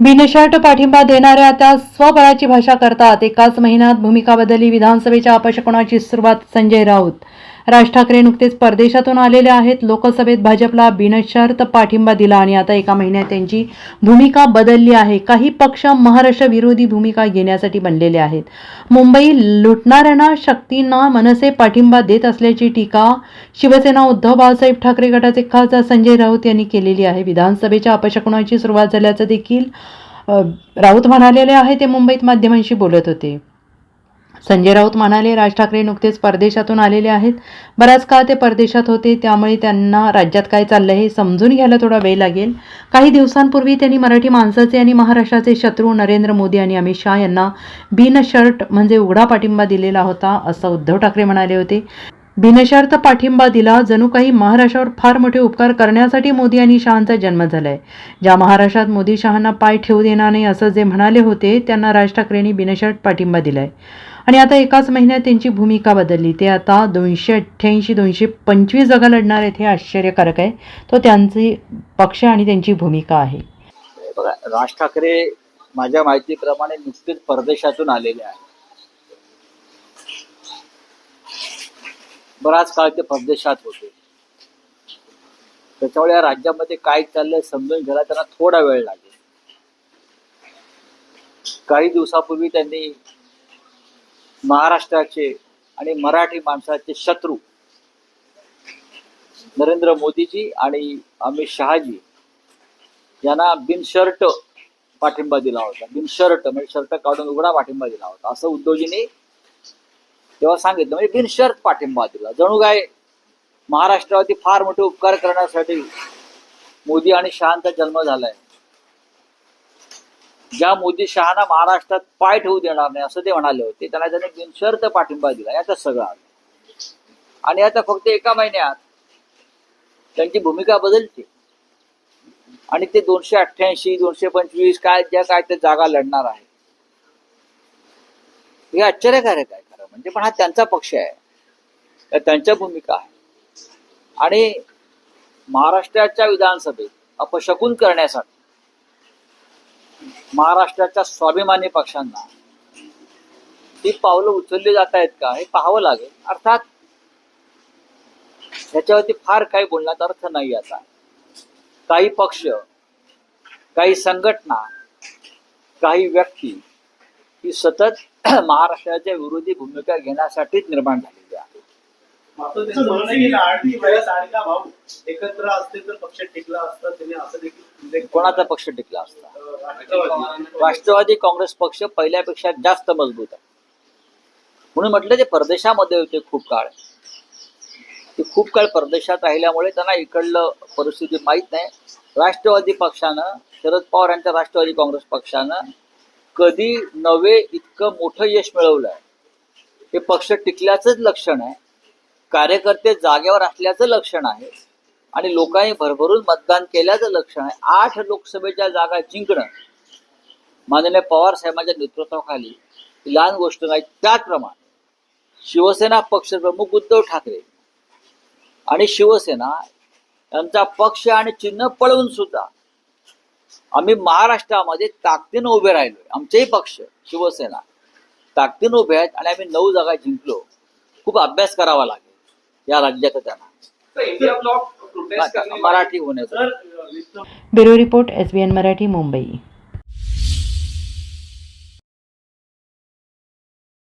बिनशर्त पाठिंबा देणाऱ्या त्या स्वबळाची भाषा करतात. एकाच महिन्यात भूमिका बदलली. विधानसभेच्या अपशकुणाची सुरुवात संजय राऊत. राज ठाकरे नुकतेच परदेशातून आलेले आहेत. लोकसभेत भाजपला बिनशर्त पाठिंबा दिला आणि आता एका महिन्यात त्यांची भूमिका बदलली आहे. काही पक्ष महाराष्ट्र विरोधी भूमिका घेण्यासाठी बनलेले आहेत. मुंबई लुटणाऱ्यांना शक्तींना मनसे पाठिंबा देत असल्याची टीका शिवसेना उद्धव बाळासाहेब ठाकरे गटाचे खासदार संजय राऊत यांनी केलेली आहे. विधानसभेच्या अपशकुनाची सुरुवात झाल्याचं देखील राऊत म्हणालेले आहे. ते मुंबईत माध्यमांशी बोलत होते. संजय राऊत म्हणाले राज ठाकरे नुकतेच परदेशातून आलेले आहेत. बराच काळ ते परदेशात होते त्यामुळे त्यांना राज्यात काय चाललंय हे समजून घ्यायला थोडा वेळ लागेल. काही दिवसांपूर्वी त्यांनी मराठी माणसाचे आणि महाराष्ट्राचे शत्रू नरेंद्र मोदी आणि अमित शहा यांना बिनशर्ट म्हणजे उघडा पाठिंबा दिलेला होता असं उद्धव ठाकरे म्हणाले होते. बिनशर्त पाठिंबा दिला जणू काही महाराष्ट्रावर फार मोठे उपकार करण्यासाठी मोदी आणि शहांचा जन्म झालाय. ज्या महाराष्ट्रात मोदी शहांना पाय ठेवू देणार नाही असं जे म्हणाले होते त्यांना राज ठाकरेंनी बिनशर्त पाठिंबा दिलाय. आणि आता एकाच महिन्यात त्यांची भूमिका बदलली. ते आता दोनशे अठ्ठ्याऐंशी दोनशे पंचवीस जागा लढणार आहेत हे आश्चर्यकारक आहे. तो त्यांची पक्ष आणि त्यांची भूमिका आहे. बघा राज ठाकरे माझ्या माहितीप्रमाणे नुकतेच परदेशातून आलेले आहेत. बराच काळ ते परदेशात होते. त्याच्यामुळे या राज्यामध्ये काय चाललंय समजून घ्यायला त्यांना थोडा वेळ लागेल. काही दिवसापूर्वी त्यांनी महाराष्ट्राचे आणि मराठी माणसाचे शत्रू. नरेंद्र मोदीजी आणि अमित शहाजी यांना बिनशर्ट पाठिंबा दिला होता. बिनशर्ट म्हणजे शर्ट काढून उघडा पाठिंबा दिला होता. असं उद्धवजींनी तेव्हा सांगितलं. म्हणजे बिनशर्त पाठिंबा दिला. जणू काय महाराष्ट्रावरती फार मोठे उपकार करण्यासाठी मोदी आणि शहांचा जन्म झालाय. ज्या मोदी शहाना महाराष्ट्रात पाय ठेवू देणार नाही असं ते म्हणाले होते. त्यांना त्याने बिनशर्त पाठिंबा दिला. याचा सगळं आणि आता फक्त एका महिन्यात त्यांची भूमिका बदलते. आणि ते दोनशे अठ्ठ्याऐंशी दोनशे पंचवीस काय ज्या काय ते जागा लढणार आहे. हे आश्चर्यकारक आहे खरं म्हणजे पण हा त्यांचा पक्ष आहे. त्यांच्या भूमिका आहे. आणि महाराष्ट्राच्या विधानसभेत अपशकून करण्यासाठी महाराष्ट्राच्या स्वाभिमानी पक्षांना. ही पावलं उचलली जात आहेत का? हे पाहावं लागेल. अर्थात ह्याच्यावरती फार काही बोलण्यात अर्थ नाही आता. काही पक्ष काही संघटना काही व्यक्ती ही सतत महाराष्ट्राच्या विरोधी भूमिका घेण्यासाठीच निर्माण झालेली आहे. कोणाचा पक्ष टिकला असता? राष्ट्रवादी काँग्रेस पक्ष पहिल्यापेक्षा जास्त मजबूत आहे. म्हणून म्हटलं ते परदेशामध्ये होते खूप काळ. ते खूप काळ परदेशात राहिल्यामुळे त्यांना इकडलं परिस्थिती माहीत नाही. राष्ट्रवादी पक्षानं शरद पवार यांच्या राष्ट्रवादी काँग्रेस पक्षानं कधी नवे इतकं मोठं यश मिळवलं आहे हे पक्ष टिकल्याचंच लक्षण आहे. कार्यकर्ते जागेवर असल्याचं लक्षण आहे. आणि लोकांनी भरभरून मतदान केल्याचं लक्षण आहे. आठ लोकसभेच्या जागा जिंकणं. माननीय पवार साहेबांच्या नेतृत्वाखाली लहान गोष्ट नाही त्याचप्रमाणे शिवसेना पक्षप्रमुख उद्धव ठाकरे आणि शिवसेना यांचा पक्ष आणि चिन्ह पळवून सुद्धा आम्ही महाराष्ट्रामध्ये ताकदीनं उभे राहिलोय. आमचेही पक्ष शिवसेना ताकदीनं उभे आहेत आणि आम्ही नऊ जागा जिंकलो. खूप अभ्यास करावा लागेल या राज्याचा त्यांना. मराठी होण्याचा. वित्त bureau report S B N Marathi Mumbai.